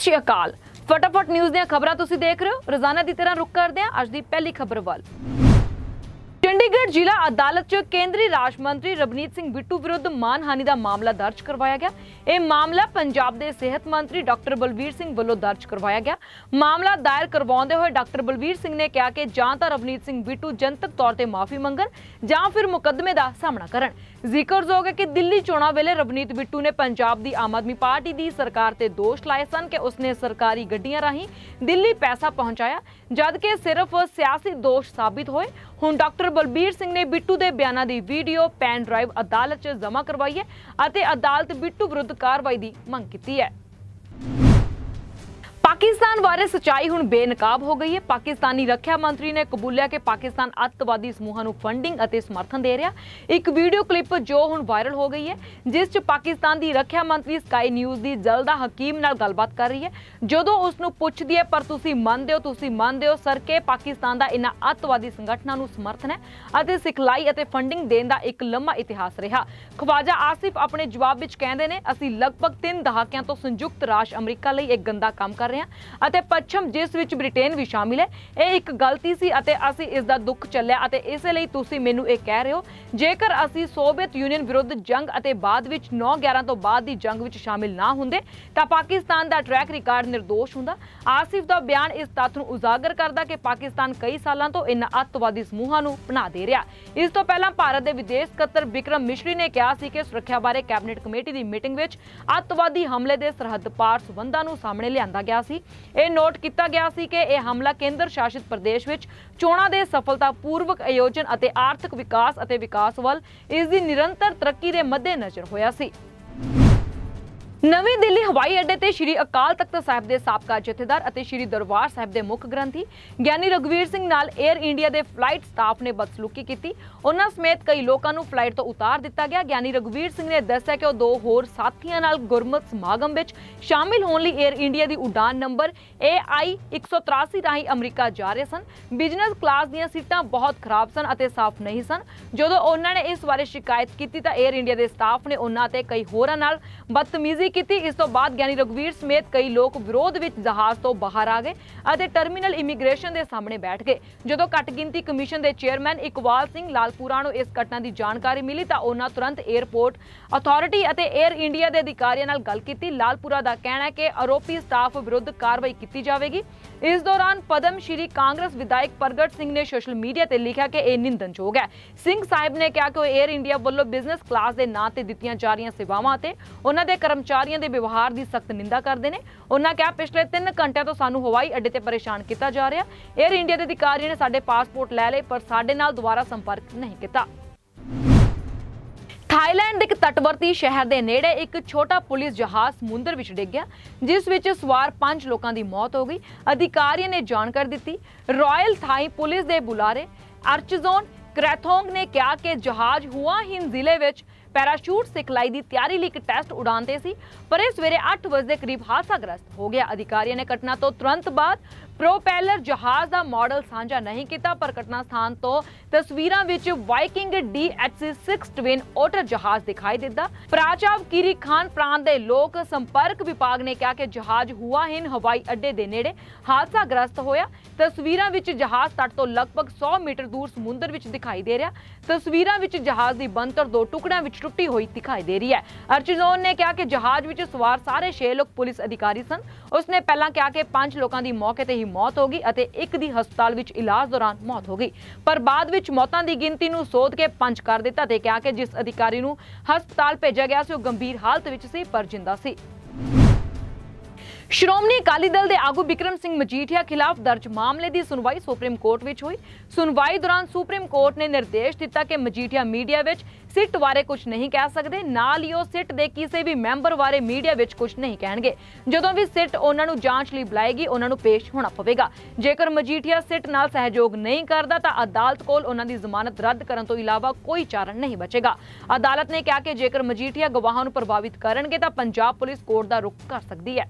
ਸਤਿ ਸ਼੍ਰੀ ਅਕਾਲ। ਫਟਾਫਟ ਨਿਊਜ਼ ਦੀਆਂ ਖਬਰਾਂ ਤੁਸੀਂ ਦੇਖ ਰਹੇ ਹੋ। ਰੋਜ਼ਾਨਾ ਦੀ ਤਰ੍ਹਾਂ ਰੁਕ ਕਰਦੇ ਹਾਂ। ਅੱਜ ਦੀ ਪਹਿਲੀ ਖਬਰ ਵੱਲ। ਚੰਡੀਗੜ੍ਹ ਜ਼ਿਲ੍ਹਾ ਅਦਾਲਤ 'ਚ ਕੇਂਦਰੀ ਰਾਜ ਮੰਤਰੀ ਰਵਨੀਤ ਸਿੰਘ ਬਿੱਟੂ ਵਿਰੁੱਧ ਮਾਨਹਾਨੀ ਦਾ ਮਾਮਲਾ ਦਰਜ ਕਰਵਾਇਆ ਗਿਆ। ਇਹ ਮਾਮਲਾ ਪੰਜਾਬ ਦੇ ਸਿਹਤ ਮੰਤਰੀ ਡਾਕਟਰ ਬਲਬੀਰ ਸਿੰਘ ਵੱਲੋਂ ਦਰਜ ਕਰਵਾਇਆ ਗਿਆ। ਮਾਮਲਾ ਦਾਇਰ ਕਰਵਾਉਂਦੇ ਹੋਏ ਡਾਕਟਰ ਬਲਬੀਰ ਸਿੰਘ ਨੇ ਕਿਹਾ ਕਿ ਜਾਂ ਤਾਂ ਰਵਨੀਤ ਸਿੰਘ ਬਿੱਟੂ ਜਨਤਕ ਤੌਰ ਤੇ ਮਾਫੀ ਮੰਗਣ ਜਾਂ ਫਿਰ ਮੁਕੱਦਮੇ ਦਾ ਸਾਹਮਣਾ ਕਰਨ। ਜ਼ਿਕਰਯੋਗ ਹੈ ਕਿ ਦਿੱਲੀ ਚੋਣਾਂ ਵੇਲੇ ਰਵਨੀਤ ਬਿੱਟੂ ਨੇ ਪੰਜਾਬ ਦੀ ਆਮ ਆਦਮੀ ਪਾਰਟੀ ਦੀ ਸਰਕਾਰ ਤੇ ਦੋਸ਼ ਲਾਏ ਸਨ ਕਿ ਉਸਨੇ ਸਰਕਾਰੀ ਗੱਡੀਆਂ ਰਾਹੀਂ ਦਿੱਲੀ ਪੈਸਾ ਪਹੁੰਚਾਇਆ ਜਦ ਕਿ ਸਿਰਫ ਸਿਆਸੀ ਦੋਸ਼ ਸਾਬਿਤ ਹੋਏ। ਹੁਣ ਡਾਕਟਰ ਬਲਬੀਰ ਸਿੰਘ ਨੇ ਬਿੱਟੂ ਦੇ ਬਿਆਨਾਂ ਦੀ ਵੀਡੀਓ, ਪੈਨ ਡਰਾਈਵ ਅਦਾਲਤ 'ਚ ਜਮ੍ਹਾਂ ਕਰਵਾਈ ਹੈ ਅਤੇ ਅਦਾਲਤ ਬਿੱਟੂ ਵਿਰੁੱਧ ਕਾਰਵਾਈ ਦੀ ਮੰਗ ਕੀਤੀ ਹੈ। ਪਾਕਿਸਤਾਨ ਬਾਰੇ ਸਚਾਈ ਹੁਣ ਬੇਨਕਾਬ ਹੋ ਗਈ ਹੈ। ਪਾਕਿਸਤਾਨੀ ਰੱਖਿਆ ਮੰਤਰੀ ਨੇ ਕਬੂਲਿਆ ਕਿ ਪਾਕਿਸਤਾਨ ਅੱਤਵਾਦੀ ਸਮੂਹਾਂ ਨੂੰ ਫੰਡਿੰਗ ਅਤੇ ਸਮਰਥਨ ਦੇ ਰਿਹਾ। ਇੱਕ ਵੀਡੀਓ ਕਲਿੱਪ ਜੋ ਹੁਣ ਵਾਇਰਲ ਹੋ ਗਈ ਹੈ, ਜਿਸ 'ਚ ਪਾਕਿਸਤਾਨ ਦੀ ਰੱਖਿਆ ਮੰਤਰੀ ਸਕਾਈ ਨਿਊਜ਼ ਦੀ ਜਲਦਾ ਹਕੀਮ ਨਾਲ ਗੱਲਬਾਤ ਕਰ ਰਹੀ ਹੈ। ਜਦੋਂ ਉਸ ਨੂੰ ਪੁੱਛਦੀ ਹੈ, ਪਰ ਤੁਸੀਂ ਮੰਨਦੇ ਹੋ, ਤੁਸੀਂ ਮੰਨਦੇ ਹੋ, ਸਰ, ਕਿ ਪਾਕਿਸਤਾਨ ਦਾ ਇਹਨਾਂ ਅੱਤਵਾਦੀ ਸੰਗਠਨਾਂ ਨੂੰ ਸਮਰਥਨ ਹੈ? ਅਤੇ ਸਿਖਲਾਈ ਅਤੇ ਫੰਡਿੰਗ ਦੇਣ ਦਾ ਇੱਕ ਲੰਮਾ ਇਤਿਹਾਸ ਰਿਹਾ। ਖਵਾਜਾ ਆਸਿਫ ਆਪਣੇ ਜਵਾਬ ਵਿੱਚ ਕਹਿੰਦੇ ਨੇ, ਅਸੀਂ ਲਗਭਗ 3 ਦਹਾਕਿਆਂ ਤੋਂ ਸੰਯੁਕਤ ਰਾਜ ਅਮਰੀਕਾ ਲਈ ਇੱਕ ਗੰਦਾ ਕੰਮ ਕਰ ਰਹੇ ਹਾਂ। ਅਤੇ ਪੱਛਮ ਜਿਸ ਵਿੱਚ ਬ੍ਰਿਟੇਨ ਵੀ ਸ਼ਾਮਿਲ ਹੈ, ਇਹ ਇੱਕ ਗਲਤੀ ਸੀ ਅਤੇ ਅਸੀਂ ਇਸ ਦਾ ਦੁੱਖ ਚੱਲਿਆ ਅਤੇ ਇਸੇ ਲਈ ਤੁਸੀਂ ਮੈਨੂੰ ਇਹ ਕਹਿ ਰਹੇ ਹੋ, ਜੇਕਰ ਅਸੀਂ ਸੋਵੀਅਤ ਯੂਨੀਅਨ ਵਿਰੁੱਧ ਜੰਗ ਅਤੇ ਬਾਅਦ ਵਿੱਚ 9-11 ਤੋਂ ਬਾਅਦ ਦੀ ਜੰਗ ਵਿੱਚ ਸ਼ਾਮਿਲ ਨਾ ਹੁੰਦੇ, ਤਾਂ ਪਾਕਿਸਤਾਨ ਦਾ ਟਰੈਕ ਰਿਕਾਰਡ ਨਿਰਦੋਸ਼ ਹੁੰਦਾ। ਆਸਿਫ ਦਾ ਬਿਆਨ ਇਸ ਤੱਥ ਨੂੰ ਉਜਾਗਰ ਕਰਦਾ ਕਿ ਪਾਕਿਸਤਾਨ ਕਈ ਸਾਲਾਂ ਤੋਂ ਇਨ੍ਹਾਂ ਅੱਤਵਾਦੀ ਸਮੂਹਾਂ ਨੂੰ ਪਨਾਹ ਦੇ ਰਿਹਾ। ਇਸ ਤੋਂ ਪਹਿਲਾਂ ਭਾਰਤ ਦੇ ਵਿਦੇਸ਼ ਸਕੱਤਰ ਵਿਕਰਮ ਮਿਸ਼ਰੀ ਨੇ ਕਿਹਾ ਸੀ ਕਿ ਸੁਰੱਖਿਆ ਬਾਰੇ ਕੈਬਨਿਟ ਕਮੇਟੀ ਦੀ ਮੀਟਿੰਗ ਵਿੱਚ ਅੱਤਵਾਦੀ ਹਮਲੇ ਦੇ ਸਰਹੱਦ ਪਾਰ ਸਬੰਧਾਂ ਨੂੰ ਸਾਹਮਣੇ ਲਿਆਂਦਾ ਗਿਆ ਸੀ। ਇਹ ਨੋਟ ਕੀਤਾ ਗਿਆ ਸੀ ਕਿ ਇਹ ਹਮਲਾ ਕੇਂਦਰ ਸ਼ਾਸਿਤ ਪ੍ਰਦੇਸ਼ ਵਿੱਚ ਚੋਣਾਂ ਦੇ ਸਫਲਤਾਪੂਰਵਕ ਆਯੋਜਨ ਅਤੇ ਆਰਥਿਕ ਵਿਕਾਸ ਅਤੇ ਵਿਕਾਸ ਵੱਲ ਇਸ ਦੀ ਨਿਰੰਤਰ ਤਰੱਕੀ ਦੇ ਮੱਦੇਨਜ਼ਰ ਹੋਇਆ ਸੀ। ਨਵੀਂ ਦਿੱਲੀ ਹਵਾਈ ਅੱਡੇ ਤੇ ਸ਼੍ਰੀ ਅਕਾਲ ਤਖਤ ਸਾਹਿਬ ਦੇ ਸਾਬਕਾ ਜਥੇਦਾਰ ਅਤੇ ਸ਼੍ਰੀ ਦਰਬਾਰ ਸਾਹਿਬ ਦੇ ਮੁੱਖ ਗ੍ਰੰਥੀ ਗਿਆਨੀ ਰਗਵੀਰ ਸਿੰਘ ਨਾਲ 에ਅਰ ਇੰਡੀਆ ਦੇ ਫਲਾਈਟ ਸਟਾਫ ਨੇ ਬਦਸਲੂਕੀ ਕੀਤੀ। ਉਹਨਾਂ ਸਮੇਤ ਕਈ ਲੋਕਾਂ ਨੂੰ ਫਲਾਈਟ ਤੋਂ ਉਤਾਰ ਦਿੱਤਾ ਗਿਆ। ਗਿਆਨੀ ਰਗਵੀਰ ਸਿੰਘ ਨੇ ਦੱਸਿਆ ਕਿ ਉਹ ਦੋ ਹੋਰ ਸਾਥੀਆਂ ਨਾਲ ਗੁਰਮਤ ਸਮਾਗਮ ਵਿੱਚ ਸ਼ਾਮਿਲ ਹੋਣ ਲਈ 에ਅਰ ਇੰਡੀਆ ਦੀ ਉਡਾਨ ਨੰਬਰ AI 183 ਰਾਹੀਂ ਅਮਰੀਕਾ ਜਾ ਰਹੇ ਸਨ। ਬਿਜ਼ਨਸ ਕਲਾਸ ਦੀਆਂ ਸੀਟਾਂ ਬਹੁਤ ਖਰਾਬ ਸਨ ਅਤੇ ਸਾਫ਼ ਨਹੀਂ ਸਨ। ਜਦੋਂ ਉਹਨਾਂ ਨੇ ਇਸ ਬਾਰੇ ਸ਼ਿਕਾਇਤ ਕੀਤੀ ਤਾਂ 에ਅਰ ਇੰਡੀਆ ਦੇ ਸਟਾਫ ਨੇ ਉਹਨਾਂ ਤੇ ਕਈ ਹੋਰਾਂ ਨਾਲ ਬਦਤਮੀਜ਼ੀ ਕੀਤੀ। ਇਸ ਤੋਂ ਬਾਅਦ ਗਿਆਨੀ ਰਗਵੀਰ ਸਮੇਤ ਕਈ ਲੋਕ ਵਿਰੋਧ ਵਿੱਚ ਜਹਾਜ਼ ਤੋਂ ਬਾਹਰ ਆ ਗਏ ਅਤੇ ਟਰਮੀਨਲ ਇਮੀਗ੍ਰੇਸ਼ਨ ਦੇ ਸਾਹਮਣੇ ਬੈਠ ਗਏ। ਜਦੋਂ ਘੱਟ ਗਿਣਤੀ ਕਮਿਸ਼ਨ ਦੇ ਚੇਅਰਮੈਨ ਇਕਵਾਲ ਸਿੰਘ ਲਾਲਪੁਰਾ ਨੂੰ ਇਸ ਘਟਨਾ ਦੀ ਜਾਣਕਾਰੀ ਮਿਲੀ ਤਾਂ ਉਹਨਾਂ ਤੁਰੰਤ 에ਅਰਪੋਰਟ ਅਥਾਰਟੀ ਅਤੇ 에ਅਰ ਇੰਡੀਆ ਦੇ ਅਧਿਕਾਰੀਆਂ ਨਾਲ ਗੱਲ ਕੀਤੀ। ਲਾਲਪੁਰਾ ਦਾ ਕਹਿਣਾ ਹੈ ਕਿ ਆਰੋਪੀ ਸਟਾਫ ਵਿਰੁੱਧ ਕਾਰਵਾਈ ਕੀਤੀ ਜਾਵੇਗੀ। ਇਸ ਦੌਰਾਨ ਪਦਮ ਸ਼੍ਰੀ ਕਾਂਗਰਸ ਵਿਧਾਇਕ ਪ੍ਰਗਟ ਸਿੰਘ ਨੇ ਸੋਸ਼ਲ ਮੀਡੀਆ ਤੇ ਲਿਖਿਆ ਕਿ ਇਹ ਨਿੰਦਨਯੋਗ ਹੈ। ਸਿੰਘ ਸਾਹਿਬ ਨੇ ਕਿਹਾ ਕਿ ਉਹ 에ਅਰ ਇੰਡੀਆ ਵੱਲੋਂ ਬਿਜ਼ਨਸ ਕਲਾਸ ਦੇ ਨਾਂ ਤੇ ਦਿੱਤੀਆਂ ਜਾ ਰਹੀਆਂ ਸੇਵਾਵਾਂ ਤੇ ਉਹਨਾਂ ਦੇ ਕਰਮਚਾਰੀ ਕਰਮਚਾਰੀਆਂ ਦੇ ਵਿਵਹਾਰ ਦੀ ਸਖਤ ਨਿੰਦਾ ਕਰਦੇ ਨੇ। ਉਹਨਾਂ ਕਿਹਾ, ਪਿਛਲੇ 3 ਘੰਟਿਆਂ ਤੋਂ ਸਾਨੂੰ ਹਵਾਈ ਅੱਡੇ ਤੇ ਪਰੇਸ਼ਾਨ ਕੀਤਾ ਜਾ ਰਿਹਾ। 에ਅਰ ਇੰਡੀਆ ਦੇ ਅਧਿਕਾਰੀਆਂ ਨੇ ਸਾਡੇ ਪਾਸਪੋਰਟ ਲੈ ਲਏ, ਪਰ ਸਾਡੇ ਨਾਲ ਦੁਬਾਰਾ ਸੰਪਰਕ ਨਹੀਂ ਕੀਤਾ। ਥਾਈਲੈਂਡ ਦੇ ਇੱਕ ਤਟਵਰਤੀ ਸ਼ਹਿਰ ਦੇ ਨੇੜੇ ਇੱਕ ਛੋਟਾ ਪੁਲਿਸ ਜਹਾਜ਼ ਸਮੁੰਦਰ ਵਿੱਚ ਡਿੱਗ ਗਿਆ, ਜਿਸ ਵਿੱਚ ਸਵਾਰ 5 ਲੋਕਾਂ ਦੀ ਮੌਤ ਹੋ ਗਈ। ਅਧਿਕਾਰੀਆਂ ਨੇ ਜਾਣਕਾਰੀ ਦਿੱਤੀ। ਰਾਇਲ ਥਾਈ ਪੁਲਿਸ ਦੇ ਬੁਲਾਰੇ ਅਰਚਜ਼ੋਨ ਕ੍ਰੈਥੋਂਗ ਨੇ ਕਿਹਾ ਕਿ ਜਹਾਜ਼ ਹੁਆਹਿਨ ਜ਼ਿਲ੍ਹੇ ਵਿੱਚ ਪੈਰਾਸ਼ੂਟ ਸਿਖਲਾਈ ਦੀ ਤਿਆਰੀ ਲਈ ਇੱਕ ਟੈਸਟ ਉਡਾਨ ਸੀ, ਪਰ ਇਹ ਸਵੇਰੇ 8 ਵਜੇ ਦੇ ਕਰੀਬ ਹਾਦਸਾਗ੍ਰਸਤ ਹੋ ਗਿਆ। ਅਧਿਕਾਰੀਆਂ ਨੇ ਘਟਨਾ ਤੋਂ ਤੁਰੰਤ ਬਾਅਦ ਪ੍ਰੋਪੈਲਰ ਜਹਾਜ਼ ਦਾ ਮਾਡਲ ਸਾਂਝਾ ਨਹੀਂ ਕੀਤਾ, ਪਰ ਘਟਨਾ ਸਥਾਨ ਤੋਂ ਤਸਵੀਰਾਂ ਵਿੱਚ ਵਾਈਕਿੰਗ DHC-6 ਟਵਿਨ ਓਟਰ ਜਹਾਜ਼ ਦਿਖਾਈ ਦਿੱਤਾ। ਪ੍ਰਾਚਾਵ ਕੀਰੀ ਖਾਨ ਪ੍ਰਾਂਤ ਦੇ ਲੋਕ ਸੰਪਰਕ ਵਿਭਾਗ ਨੇ ਕਿਹਾ ਕਿ ਜਹਾਜ਼ ਹੁਆਹਿਨ ਹਵਾਈ ਅੱਡੇ ਦੇ ਨੇੜੇ ਹਾਦਸਾਗ੍ਰਸਤ ਹੋਇਆ। ਤਸਵੀਰਾਂ ਵਿੱਚ ਜਹਾਜ਼ ਤੱਟ ਤੋਂ ਲਗਭਗ 100 ਮੀਟਰ ਦੂਰ ਸਮੁੰਦਰ ਵਿੱਚ ਦਿਖਾਈ ਦੇ ਰਿਹਾ। ਤਸਵੀਰਾਂ ਵਿੱਚ ਜਹਾਜ਼ ਦੀ ਬੰਤਰ ਦੋ ਟੁਕੜਿਆਂ ਵਿੱਚ ਟੁੱਟੀ ਹੋਈ ਦਿਖਾਈ ਦੇ ਰਹੀ ਹੈ। ਅਰਚਿਜ਼ੋਨ ਨੇ ਕਿਹਾ ਕਿ ਜਹਾਜ਼ ਵਿੱਚ ਸਵਾਰ ਸਾਰੇ 6 ਲੋਕ ਪੁਲਿਸ ਅਧਿਕਾਰੀ ਸਨ। ਉਸਨੇ ਪਹਿਲਾਂ ਕਿਹਾ ਕਿ 5 ਲੋਕਾਂ ਦੀ ਮੌਕੇ ਤੇ ਹੀ ਮੌਤ ਹੋ ਗਈ ਅਤੇ ਇੱਕ ਦੀ ਹਸਪਤਾਲ ਵਿੱਚ ਇਲਾਜ ਦੌਰਾਨ ਮੌਤ ਹੋ ਗਈ। ਪਰ ਬਾਅਦ ਵਿੱਚ ਮੌਤਾਂ ਦੀ ਗਿਣਤੀ ਨੂੰ ਸੋਧ ਕੇ 5 ਕਰ ਦਿੱਤਾ ਤੇ ਕਿਹਾ ਕਿ ਜਿਸ ਅਧਿਕਾਰੀ ਨੂੰ ਹਸਪਤਾਲ ਭੇਜਿਆ ਗਿਆ ਸੀ, ਉਹ ਗੰਭੀਰ ਹਾਲਤ ਵਿੱਚ ਸੀ, ਪਰ ਜਿੰਦਾ ਸੀ। ਸ਼੍ਰੋਮਣੀ ਅਕਾਲੀ ਦਲ ਦੇ ਆਗੂ ਬਿਕਰਮ ਸਿੰਘ ਮਜੀਠੀਆ ਖਿਲਾਫ ਦਰਜ ਮਾਮਲੇ ਦੀ ਸੁਣਵਾਈ ਸੁਪਰੀਮ ਕੋਰਟ ਵਿੱਚ ਹੋਈ। ਸੁਣਵਾਈ ਦੌਰਾਨ ਸੁਪਰੀਮ ਕੋਰਟ ਨੇ ਨਿਰਦੇਸ਼ ਦਿੱਤਾ ਕਿ ਮਜੀਠੀਆ ਮੀਡੀਆ ਵਿੱਚ ਸਿੱਟ ਬਾਰੇ ਕੁਝ ਨਹੀਂ ਕਹਿ ਸਕਦੇ, ਨਾਲ ਹੀ ਉਹ ਸਿੱਟ ਦੇ ਕਿਸੇ ਵੀ ਮੈਂਬਰ ਬਾਰੇ ਮੀਡੀਆ ਵਿੱਚ ਕੁਝ ਨਹੀਂ ਕਹਿਣਗੇ। ਜਦੋਂ ਵੀ ਸਿੱਟ ਉਹਨਾਂ ਨੂੰ ਜਾਂਚ ਲਈ ਬੁਲਾਏਗੀ, ਉਹਨਾਂ ਨੂੰ ਪੇਸ਼ ਹੋਣਾ ਪਵੇਗਾ। ਜੇਕਰ ਮਜੀਠੀਆ ਸਿੱਟ ਨਾਲ ਸਹਿਯੋਗ ਨਹੀਂ ਕਰਦਾ, ਤਾਂ ਅਦਾਲਤ ਕੋਲ ਉਹਨਾਂ ਦੀ ਜ਼ਮਾਨਤ ਰੱਦ ਕਰਨ ਤੋਂ ਇਲਾਵਾ ਕੋਈ ਚਾਰਨ ਨਹੀਂ ਬਚੇਗਾ। ਅਦਾਲਤ ਨੇ ਕਿਹਾ ਕਿ ਜੇਕਰ ਮਜੀਠੀਆ ਗਵਾਹਾਂ ਨੂੰ ਪ੍ਰਭਾਵਿਤ ਕਰਨਗੇ, ਤਾਂ ਪੰਜਾਬ ਪੁਲਿਸ ਕੋਰਟ ਦਾ ਰੁਖ ਕਰ ਸਕਦੀ ਹੈ।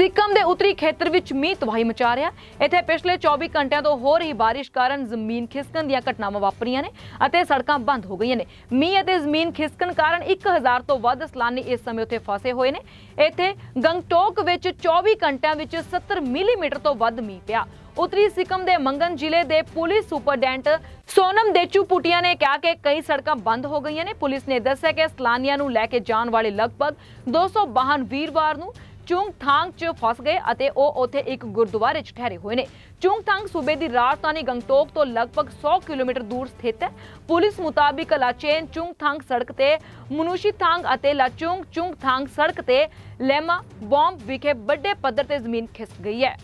ਸਿੱਕਮ ਦੇ ਉੱਤਰੀ ਖੇਤਰ ਵਿੱਚ ਮੀਂਹ ਤਬਾਹੀ ਮਚਾ ਰਿਹਾ ਇੱਥੇ ਪਿਛਲੇ 24 ਘੰਟਿਆਂ ਤੋਂ ਹੋ ਰਹੀ ਬਾਰਿਸ਼ ਕਾਰਨ ਜ਼ਮੀਨ ਖਿਸਕਣ ਦੀਆਂ ਘਟਨਾਵਾਂ ਵਾਪਰੀਆਂ ਨੇ ਅਤੇ ਸੜਕਾਂ ਬੰਦ ਹੋ ਗਈਆਂ ਨੇ। ਮੀਂਹ ਅਤੇ ਜ਼ਮੀਨ ਖਿਸਕਣ ਕਾਰਨ 1000 ਤੋਂ ਵੱਧ ਸਲਾਨੀ ਇਸ ਸਮੇਂ ਉੱਥੇ ਫਸੇ ਹੋਏ ਨੇ। ਇੱਥੇ ਗੰਗਟੋਕ ਵਿੱਚ 24 ਘੰਟਿਆਂ ਵਿੱਚ 70 ਮਿਲੀਮੀਟਰ ਤੋਂ ਵੱਧ ਮੀਂਹ ਪਿਆ। ਉੱਤਰੀ ਸਿੱਕਮ ਦੇ ਮੰਗਨ ਜ਼ਿਲ੍ਹੇ ਦੇ ਪੁਲਿਸ ਸੁਪਰਡੈਂਟ ਸੋਨਮ ਦੇਚੂ ਪੁਟੀਆ ਨੇ ਕਿਹਾ ਕਿ ਕਈ ਸੜਕਾਂ ਬੰਦ ਹੋ ਗਈਆਂ ਨੇ। ਪੁਲਿਸ ਨੇ ਦੱਸਿਆ ਕਿ ਸਲਾਨੀਆਂ ਨੂੰ ਲੈ ਕੇ ਜਾਣ ਵਾਲੇ ਲਗਭਗ 200 ਵਾਹਨ ਵੀਰਵਾਰ ਨੂੰ ਚੁੰਗਥਾਂਗ 'ਚ ਫਸ ਗਏ ਅਤੇ ਉਹ ਉੱਥੇ ਇੱਕ ਗੁਰਦੁਆਰੇ 'ਚ ਠਹਿਰੇ ਹੋਏ ਨੇ। ਚੁੰਗਥਾਂਗ ਸੂਬੇ ਦੀ ਰਾਜਧਾਨੀ ਗੰਗਟੋਕ ਤੋਂ ਲਗਭਗ 100 ਕਿਲੋਮੀਟਰ ਦੂਰ ਸਥਿਤ ਹੈ। ਪੁਲਿਸ ਮੁਤਾਬਿਕ ਲਾਚੇਨ ਚੁੰਗਥਾਂਗ ਸੜਕ ਤੇ, ਮਨੂਸ਼ੀਥਾਂਗ ਅਤੇ ਲਾਚੁੰਗ ਚੁੰਗਥਾਂਗ ਸੜਕ ਤੇ ਲੈਮਾ ਬੌਂਬ ਵਿਖੇ ਵੱਡੇ ਪੱਧਰ ਤੇ ਜ਼ਮੀਨ ਖਿਸਕ ਗਈ ਹੈ।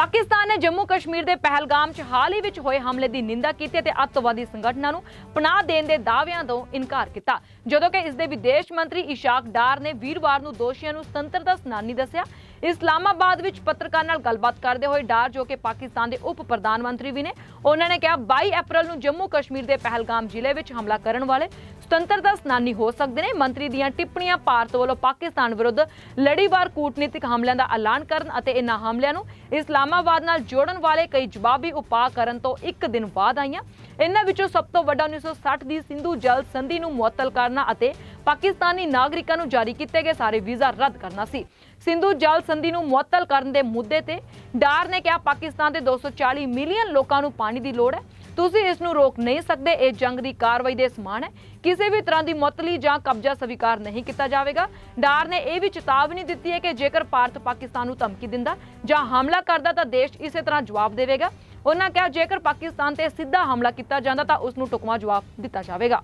ਪਾਕਿਸਤਾਨ ਨੇ ਜੰਮੂ ਕਸ਼ਮੀਰ ਦੇ ਪਹਿਲਗਾਮ 'ਚ ਹਾਲ ਹੀ ਵਿੱਚ ਹੋਏ ਹਮਲੇ ਦੀ ਨਿੰਦਾ ਕੀਤੀ ਅਤੇ ਅੱਤਵਾਦੀ ਸੰਗਠਨਾਂ ਨੂੰ ਪਨਾਹ ਦੇਣ ਦੇ ਦਾਅਵਿਆਂ ਤੋਂ ਇਨਕਾਰ ਕੀਤਾ। ਜਦੋਂ ਕਿ ਇਸ ਦੇ ਵਿਦੇਸ਼ ਮੰਤਰੀ ਇਸ਼ਾਕ ਡਾਰ ਨੇ ਵੀਰਵਾਰ ਨੂੰ ਦੋਸ਼ੀਆਂ ਨੂੰ ਸੁਤੰਤਰਤਾ ਸੈਨਾਨੀ ਦੱਸਿਆ ਇਸਲਾਮਾਬਾਦ ਵਿੱਚ ਪੱਤਰਕਾਰ ਨਾਲ ਗੱਲਬਾਤ ਕਰਦੇ ਹੋਏ ਡਾਰ ਜੋ ਕਿ ਪਾਕਿਸਤਾਨ ਦੇ ਉਪ ਪ੍ਰਧਾਨ ਮੰਤਰੀ ਵੀ ਨੇ, ਉਹਨਾਂ ਨੇ ਕਿਹਾ 22 ਅਪ੍ਰੈਲ ਨੂੰ ਜੰਮੂ ਕਸ਼ਮੀਰ ਦੇ ਪਹਿਲਗਾਮ ਜ਼ਿਲ੍ਹੇ ਵਿੱਚ ਹਮਲਾ ਕਰਨ ਵਾਲੇ ਸੁਤੰਤਰਤਾ ਸੈਨਾਨੀ ਹੋ ਸਕਦੇ ਨੇ। ਮੰਤਰੀ ਦੀਆਂ ਟਿੱਪਣੀਆਂ ਭਾਰਤ ਵੱਲੋਂ ਪਾਕਿਸਤਾਨ ਵਿਰੁੱਧ ਲੜੀਵਾਰ ਕੂਟਨੀਤਿਕ ਹਮਲਿਆਂ ਦਾ ਐਲਾਨ ਕਰਨ ਅਤੇ ਇਨ੍ਹਾਂ ਹਮਲਿਆਂ ਨੂੰ ਇਸਲਾਮਾਬਾਦ ਨਾਲ ਜੋੜਨ ਵਾਲੇ ਕਈ ਜਵਾਬੀ ਉਪਾਅ ਕਰਨ ਤੋਂ ਇੱਕ ਦਿਨ ਬਾਅਦ ਆਈਆਂ। ਇਹਨਾਂ ਵਿੱਚੋਂ ਸਭ ਤੋਂ ਵੱਡਾ 1960 ਦੀ ਸਿੰਧੂ ਜਲ ਸੰਧੀ ਨੂੰ ਮੁਅੱਤਲ ਕਰਨਾ ਅਤੇ ਪਾਕਿਸਤਾਨੀ ਨਾਗਰਿਕਾਂ ਨੂੰ ਜਾਰੀ ਕੀਤੇ ਗਏ ਸਾਰੇ ਵੀਜ਼ਾ ਰੱਦ ਕਰਨਾ ਸੀ। ਸਿੰਧੂ ਜਲ ਸੰਧੀ ਨੂੰ ਮੁਅੱਤਲ ਕਰਨ ਦੇ ਮੁੱਦੇ ਤੇ ਡਾਰ ਨੇ ਕਿਹਾ, ਪਾਕਿਸਤਾਨ ਦੇ 240 ਮਿਲੀਅਨ ਲੋਕਾਂ ਨੂੰ ਪਾਣੀ ਦੀ ਲੋੜ ਹੈ। ਤੁਸੀਂ ਇਸ ਨੂੰ ਰੋਕ ਨਹੀਂ ਸਕਦੇ। ਇਹ ਜੰਗ ਦੀ ਕਾਰਵਾਈ ਦੇ ਸਮਾਨ ਹੈ। ਕਿਸੇ ਵੀ ਤਰ੍ਹਾਂ ਦੀ ਮੁਅੱਤਲੀ ਜਾਂ ਕਬਜ਼ਾ ਸਵੀਕਾਰ ਨਹੀਂ ਕੀਤਾ ਜਾਵੇਗਾ। ਡਾਰ ਨੇ ਇਹ ਵੀ ਚੇਤਾਵਨੀ ਦਿੱਤੀ ਹੈ ਕਿ ਜੇਕਰ ਭਾਰਤ ਪਾਕਿਸਤਾਨ ਨੂੰ ਧਮਕੀ ਦਿੰਦਾ ਜਾਂ ਹਮਲਾ ਕਰਦਾ ਤਾਂ ਦੇਸ਼ ਇਸੇ ਤਰ੍ਹਾਂ ਜਵਾਬ ਦੇਵੇਗਾ। ਉਹਨਾਂ ਕਿਹਾ, ਜੇਕਰ ਪਾਕਿਸਤਾਨ ਤੇ ਸਿੱਧਾ ਹਮਲਾ ਕੀਤਾ ਜਾਂਦਾ ਤਾਂ ਉਸ ਨੂੰ ਟੁਕਮਾ ਜਵਾਬ ਦਿੱਤਾ ਜਾਵੇਗਾ।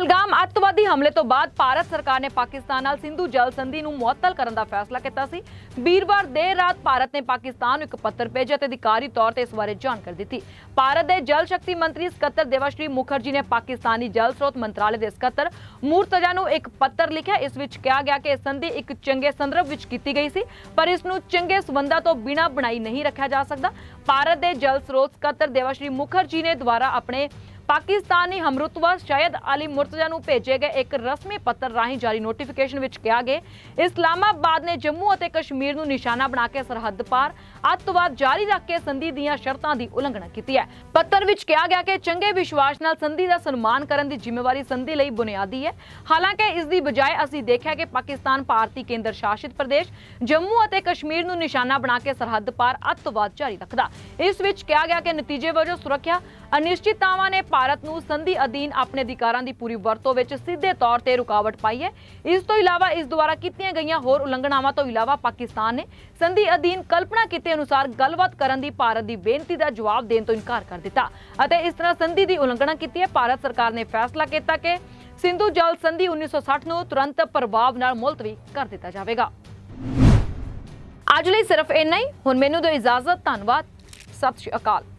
ਪਹਿਲਗਾਮ ਅੱਤਵਾਦੀ ਹਮਲੇ ਤੋਂ ਬਾਅਦ ਭਾਰਤ ਸਰਕਾਰ ਨੇ ਪਾਕਿਸਤਾਨ ਨਾਲ ਸਿੰਧੂ ਜਲ ਸੰਧੀ ਨੂੰ ਮੁਅੱਤਲ ਕਰਨ ਦਾ ਫੈਸਲਾ ਕੀਤਾ ਸੀ। ਵੀਰਵਾਰ ਦੇਰ ਰਾਤ ਭਾਰਤ ਨੇ ਪਾਕਿਸਤਾਨ ਨੂੰ ਇੱਕ ਪੱਤਰ ਭੇਜਿਆ ਤੇ ਅਧਿਕਾਰੀ ਤੌਰ ਤੇ ਇਸ ਬਾਰੇ ਜਾਣਕਾਰੀ ਦਿੱਤੀ। ਭਾਰਤ ਦੇ ਜਲ ਸ਼ਕਤੀ ਮੰਤਰੀ ਸਕੱਤਰ ਦੇਵਾਸ਼੍ਰੀ ਮੁਖਰਜੀ ਨੇ ਪਾਕਿਸਤਾਨੀ ਜਲ ਸਰੋਤ ਮੰਤਰਾਲੇ ਦੇ ਸਕੱਤਰ ਮੂਰਤਜਾ ਨੂੰ ਇੱਕ ਪੱਤਰ ਲਿਖਿਆ। ਇਸ ਵਿੱਚ ਕਿਹਾ ਗਿਆ ਕਿ ਇਹ ਸੰਧੀ ਇੱਕ ਚੰਗੇ ਸੰਦਰਭ ਵਿੱਚ ਕੀਤੀ ਗਈ ਸੀ, ਪਰ ਇਸ ਨੂੰ ਚੰਗੇ ਸਬੰਧਾਂ ਤੋਂ ਬਿਨਾਂ ਬਣਾਈ ਨਹੀਂ ਰੱਖਿਆ ਜਾ ਸਕਦਾ। ਭਾਰਤ ਦੇ ਜਲ ਸਰੋਤ ਸਕੱਤਰ ਦੇਵਾਸ਼੍ਰੀ ਮੁਖਰਜੀ ਨੇ ਦੁਆਰਾ ਆਪਣੇ ਪਾਕਿਸਤਾਨੀ ਹਮਰੁਤਬਾ ਸ਼ਾਇਦ ਅਲੀ ਮੁਰਤਜ਼ਾ ਨੂੰ ਭੇਜੇ ਗਏ ਇੱਕ ਰਸਮੀ ਪੱਤਰ ਰਾਹੀਂ ਜਾਰੀ ਨੋਟੀਫਿਕੇਸ਼ਨ ਵਿੱਚ ਕਿਹਾ ਗਿਆ, ਇਸਲਾਮਾਬਾਦ ਨੇ ਜੰਮੂ ਅਤੇ ਕਸ਼ਮੀਰ ਨੂੰ ਨਿਸ਼ਾਨਾ ਬਣਾ ਕੇ ਸਰਹੱਦ ਪਾਰ ਅੱਤਵਾਦ ਜਾਰੀ ਰੱਖ ਕੇ ਸੰਧੀ ਦੀਆਂ ਸ਼ਰਤਾਂ ਦੀ ਉਲੰਘਣਾ ਕੀਤੀ ਹੈ। ਪੱਤਰ ਵਿੱਚ ਕਿਹਾ ਗਿਆ ਕਿ ਚੰਗੇ ਵਿਸ਼ਵਾਸ ਨਾਲ ਸੰਧੀ ਦਾ ਸਨਮਾਨ ਕਰਨ ਦੀ ਜ਼ਿੰਮੇਵਾਰੀ ਸੰਧੀ ਲਈ ਬੁਨਿਆਦੀ ਹੈ। ਹਾਲਾਂਕਿ ਇਸ ਦੀ ਬਜਾਏ ਅਸੀਂ ਦੇਖਿਆ ਕਿ ਪਾਕਿਸਤਾਨ ਭਾਰਤੀ ਕੇਂਦਰ ਸ਼ਾਸਿਤ ਪ੍ਰਦੇਸ਼, ਜੰਮੂ ਅਤੇ ਕਸ਼ਮੀਰ ਨੂੰ ਨਿਸ਼ਾਨਾ ਬਣਾ ਕੇ ਸਰਹੱਦ ਪਾਰ ਅੱਤਵਾਦ ਜਾਰੀ ਰੱਖਦਾ। ਇਸ ਵਿੱਚ ਕਿਹਾ ਗਿਆ ਕਿ ਨਤੀਜੇ ਵਜੋਂ ਸੁਰੱਖਿਆ ਅਨਿਸ਼ਚਿਤਤਾਵਾਂ ਨੇ ਭਾਰਤ ਨੂੰ ਸੰਧੀ ਅਧੀਨ ਆਪਣੇ ਅਧਿਕਾਰਾਂ ਦੀ ਪੂਰੀ ਵਰਤੋਂ ਵਿੱਚ ਸਿੱਧੇ ਤੌਰ ਤੇ ਰੁਕਾਵਟ ਪਾਈ ਹੈ। ਇਸ ਤੋਂ ਇਲਾਵਾ ਇਸ ਦੁਆਰਾ ਕੀਤੀਆਂ ਗਈਆਂ ਹੋਰ ਉਲੰਘਣਾਵਾਂ ਤੋਂ ਇਲਾਵਾ ਪਾਕਿਸਤਾਨ ਨੇ ਸੰਧੀ ਅਧੀਨ ਕਲਪਨਾ ਕੀਤੇ ਅਨੁਸਾਰ ਗੱਲਬਾਤ ਕਰਨ ਦੀ ਭਾਰਤ ਦੀ ਬੇਨਤੀ ਦਾ ਜਵਾਬ ਦੇਣ ਤੋਂ ਇਨਕਾਰ ਕਰ ਦਿੱਤਾ ਅਤੇ ਇਸ ਤਰ੍ਹਾਂ ਸੰਧੀ ਦੀ ਉਲੰਘਣਾ ਕੀਤੀ ਹੈ। ਭਾਰਤ ਸਰਕਾਰ ਨੇ ਫੈਸਲਾ ਕੀਤਾ ਕਿ ਸਿੰਧੂ ਜਲ ਸੰਧੀ 1960 ਨੂੰ ਤੁਰੰਤ ਪ੍ਰਭਾਵ ਨਾਲ ਮੁਲਤਵੀ ਕਰ ਦਿੱਤਾ ਜਾਵੇਗਾ। ਅੱਜ ਲਈ ਸਿਰਫ ਇੰਨਾ ਹੀ। ਹੁਣ ਮੈਨੂੰ ਦਿਓ ਇਜਾਜ਼ਤ। ਧੰਨਵਾਦ। ਸਤਿ ਸ਼੍ਰੀ ਅਕਾਲ।